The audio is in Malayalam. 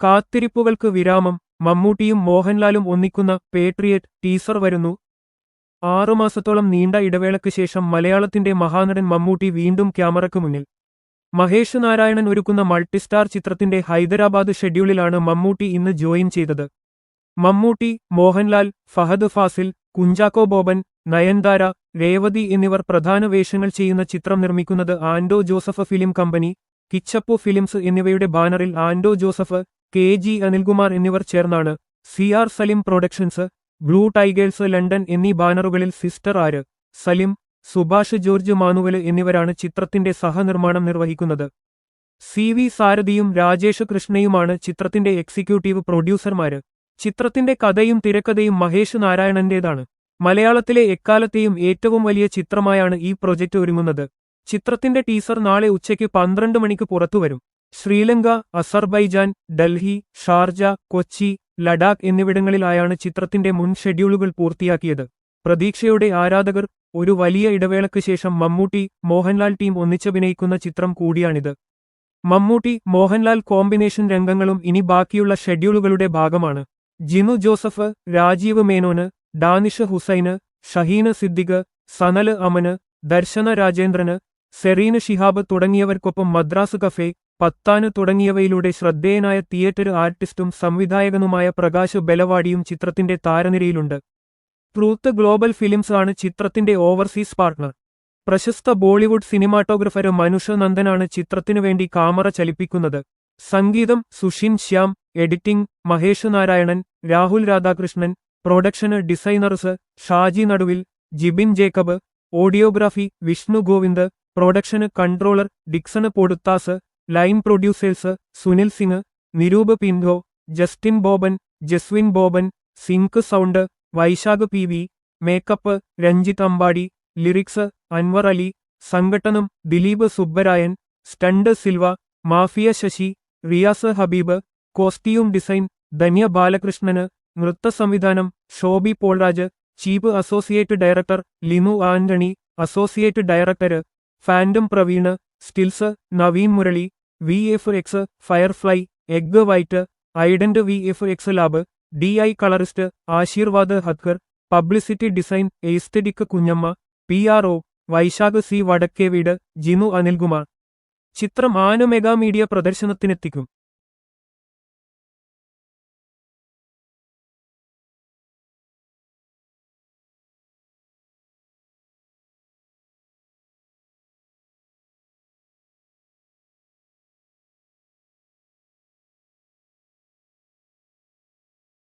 കാത്തിരിപ്പുകൾക്ക് വിരാമം മമ്മൂട്ടിയും മോഹൻലാലും ഒന്നിക്കുന്ന പേട്രിയറ്റ് ടീസർ വരുന്നു. ആറുമാസത്തോളം നീണ്ട ഇടവേളയ്ക്ക് ശേഷം മലയാളത്തിന്റെ മഹാനടൻ മമ്മൂട്ടി വീണ്ടും ക്യാമറയ്ക്ക് മുന്നിൽ. മഹേഷ് നാരായണൻ ഒരുക്കുന്ന മൾട്ടിസ്റ്റാർ ചിത്രത്തിന്റെ ഹൈദരാബാദ് ഷെഡ്യൂളിലാണ് മമ്മൂട്ടി ഇന്ന് ജോയിൻ ചെയ്തത്. മമ്മൂട്ടി മോഹൻലാൽ ഫഹദ് ഫാസിൽ കുഞ്ചാക്കോ ബോബൻ നയൻതാര രേവതി എന്നിവർ പ്രധാന വേഷങ്ങൾ ചെയ്യുന്ന ചിത്രം നിർമ്മിക്കുന്നത് Anto Joseph Film Company Kichappu Films എന്നിവയുടെ ബാനറിൽ ആൻഡോ ജോസഫ് കെ ജി അനിൽകുമാർ എന്നിവർ ചേർന്നാണ് C R Salim Productions Blue Tigers London എന്നീ ബാനറുകളിൽ സിസ്റ്റർ ആര് സലിം സുഭാഷ് ജോർജ് മാനുവൽ എന്നിവരാണ് ചിത്രത്തിന്റെ സഹനിർമ്മാണം നിർവഹിക്കുന്നത്. സി വി സാരഥിയും രാജേഷ് കൃഷ്ണയുമാണ് ചിത്രത്തിന്റെ എക്സിക്യൂട്ടീവ് പ്രൊഡ്യൂസർമാര്. ചിത്രത്തിന്റെ കഥയും തിരക്കഥയും മഹേഷ് നാരായണന്റേതാണ്. മലയാളത്തിലെ എക്കാലത്തെയും ഏറ്റവും വലിയ ചിത്രമായാണ് ഈ പ്രൊജക്ട് ഒരുങ്ങുന്നത്. ചിത്രത്തിന്റെ ടീസർ നാളെ ഉച്ചയ്ക്ക് പന്ത്രണ്ട് മണിക്ക് പുറത്തുവരും. ശ്രീലങ്ക അസർബൈജാൻ ഡൽഹി ഷാർജ കൊച്ചി ലഡാക്ക് എന്നിവിടങ്ങളിലായാണ് ചിത്രത്തിന്റെ മുൻ ഷെഡ്യൂളുകൾ പൂർത്തിയാക്കിയത്. പ്രതീക്ഷയുടെ ആരാധകർ ഒരു വലിയ ഇടവേളയ്ക്ക് ശേഷം മമ്മൂട്ടി മോഹൻലാൽ ടീം ഒന്നിച്ചഭിനയിക്കുന്ന ചിത്രം കൂടിയാണിത്. മമ്മൂട്ടി മോഹൻലാൽ കോമ്പിനേഷൻ രംഗങ്ങളും ഇനി ബാക്കിയുള്ള ഷെഡ്യൂളുകളുടെ ഭാഗമാണ്. ജിനു ജോസഫ് രാജീവ് മേനോന് ഡാനിഷ് ഹുസൈന് ഷഹീന സിദ്ദിഖ് സനൽ അമന് ദർശന രാജേന്ദ്രന് സെറീന് ഷിഹാബ് തുടങ്ങിയവർക്കൊപ്പം മദ്രാസ് കഫേ പത്താന് തുടങ്ങിയവയിലൂടെ ശ്രദ്ധേയനായ തിയേറ്റർ ആർട്ടിസ്റ്റും സംവിധായകനുമായ പ്രകാശ് ബലവാടിയും ചിത്രത്തിന്റെ താരനിരയിലുണ്ട്. ട്രൂത്ത് ഗ്ലോബൽ ഫിലിംസ് ആണ് ചിത്രത്തിന്റെ ഓവർസീസ് പാർട്ണർ. പ്രശസ്ത ബോളിവുഡ് സിനിമാറ്റോഗ്രഫർ മനുഷ നന്ദനാണ് ചിത്രത്തിനു വേണ്ടി കാമറ ചലിപ്പിക്കുന്നത്. സംഗീതം Sushin Shyam editing Mahesh Narayanan Rahul Radhakrishnan production designers Shaji Naduvil Jibin Jacob audiography Vishnu Govind production controller Dixon Poduthas line producers Sunil Singh Niroop Pinto Justin Boban Jaswin Boban sync sound Vaisakh P V makeup Ranjith Ambadi lyrics Anwar Ali സംഘട്ടനം Dileep Subbarayan Stunt Silva Mafia Sasi Riyas Habeeb costume design Dhanya Balakrishnan നൃത്ത സംവിധാനം Shobi Paulraj chief associate director Linu Antony associate director fandom Praveen stills Naveen Murali V F X Firefly Egg White Ident V F X lab D I colourist Ashirvad Hadkar publicity design Aesthetic Kunjamma P R O Vaisakh C Vadakkeveed Jinu Anilkumar. ചിത്രം ആന മെഗാ മീഡിയ പ്രദർശനത്തിനെത്തിക്കും.